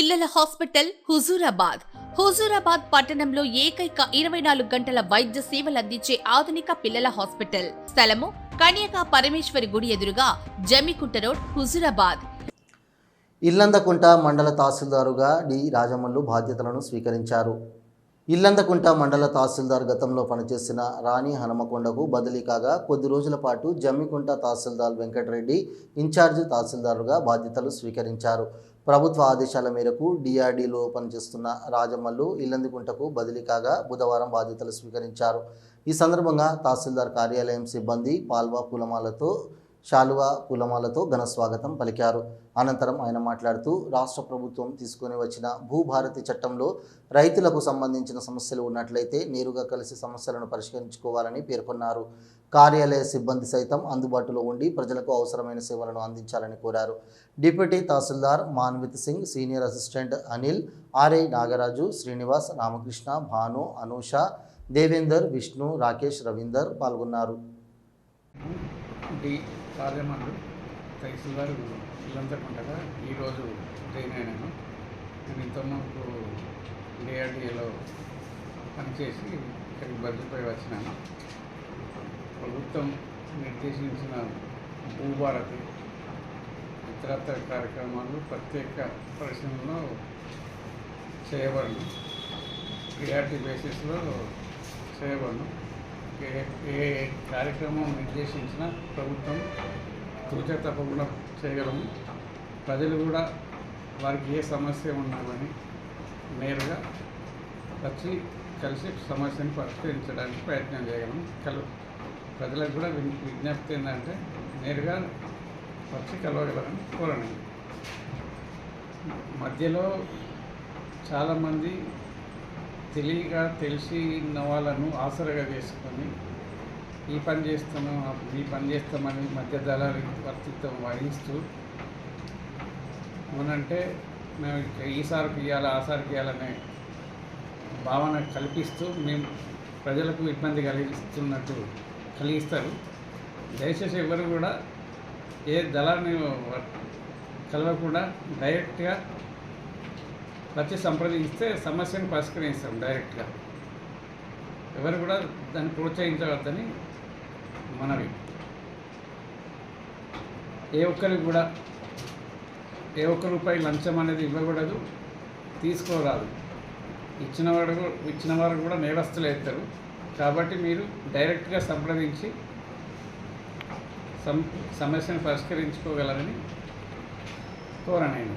పిల్లల హాస్పిటల్ హుజూరాబాద్. హుజూరాబాద్ పట్టణంలో ఏకైక ఇరవై నాలుగు గంటల వైద్య సేవలు అందించే ఆధునిక పిల్లల హాస్పిటల్ స్థలము కన్యకా పరమేశ్వరి గుడి ఎదురుగా జమికుంట రోడ్ హుజూరాబాద్. ఇల్లందకుంట మండల తహసీల్దారుగా డి రాజమల్లు బాధ్యతలను స్వీకరించారు. ఇల్లందకుంట మండల తహసీల్దార్ గతంలో పనిచేసిన రాణి హనుమకొండకు బదిలీ కాగా కొద్ది రోజుల పాటు జమ్మికుంట తహసీల్దార్ వెంకటరెడ్డి ఇన్ఛార్జ్ తహసీల్దారుగా బాధ్యతలు స్వీకరించారు. ప్రభుత్వ ఆదేశాల మేరకు డిఆర్డీలో పనిచేస్తున్న రాజమల్లు ఇల్లందికుంటకు బదిలీ కాగా బుధవారం బాధ్యతలు స్వీకరించారు. ఈ సందర్భంగా తహసీల్దార్ కార్యాలయం సిబ్బంది పాల్వా పూలమాలతో శాలువా పూలమాలతో ఘన స్వాగతం పలికారు. అనంతరం ఆయన మాట్లాడుతూ రాష్ట్ర ప్రభుత్వం తీసుకుని వచ్చిన భూభారతి చట్టంలో రైతులకు సంబంధించిన సమస్యలు ఉన్నట్లయితే నేరుగా కలిసి సమస్యలను పరిష్కరించుకోవాలని పేర్కొన్నారు. కార్యాలయ సిబ్బంది సైతం అందుబాటులో ఉండి ప్రజలకు అవసరమైన సేవలను అందించాలని కోరారు. Deputy tahsildar Manvith Singh senior assistant Anil RI Nagaraju Srinivas Ramakrishna Bhanu Anusha Devender Vishnu Rakesh Ravinder పాల్గొన్నారు. డి రాజమండ్రి తహసీల్దార్ ఇల్లంతకుండగా ఈరోజు ట్రైన్ అయినాను. నేను ఇంతకుముందు డిఆర్డిఏలో పనిచేసి ఇక్కడికి బదిలీపై వచ్చినాను. ప్రభుత్వం నిర్దేశించిన భూభారతి ఇతరత్ర కార్యక్రమాలు ప్రత్యేక పరిశ్రమలో చేయబడను. డిఆర్టీ బేసిస్లో చేయబడను. ఏ ఏ కార్యక్రమం నిర్దేశించిన ప్రభుత్వం తూచ తప్పకుండా చేయగలము. ప్రజలు కూడా వారికి ఏ సమస్య ఉన్నామని నేరుగా వచ్చి కలిసి సమస్యను పరిష్కరించడానికి ప్రయత్నం చేయగలము. కలు ప్రజలకు కూడా విజ్ఞప్తి ఏంటంటే నేరుగా వచ్చి కలవగలరని కోరండి మధ్యలో చాలామంది తెలియక తెలిసి ఉన్న వాళ్ళను ఆసరగా చేసుకొని ఈ పని చేస్తాము ఈ పని చేస్తామని మధ్య దళాలకు వర్తిత్వం వహిస్తూ మనంటే మేము ఈసారికి ఇవ్వాలి ఆసారికి ఇవ్వాలనే భావన కల్పిస్తూ మేము ప్రజలకు ఇబ్బంది కలిగిస్తున్నట్టు కలిగిస్తారు. దయచేసి ఎవరు కూడా ఏ దళాన్ని వ- కలవకుండా డైరెక్ట్గా వచ్చి సంప్రదిస్తే సమస్యను పరిష్కరిస్తాం డైరెక్ట్గా. ఎవరు కూడా దాన్ని ప్రోత్సహించవద్దని మనవి. ఏ ఒక్కరికి కూడా ఏ ఒక్క రూపాయి లంచం అనేది ఇవ్వకూడదు తీసుకోరాదు. ఇచ్చిన వాడు ఇచ్చిన వారు కూడా నేరస్తులు అవుతారు. కాబట్టి మీరు డైరెక్ట్గా సంప్రదించి సం సమస్యను పరిష్కరించుకోగలరని కోరనేను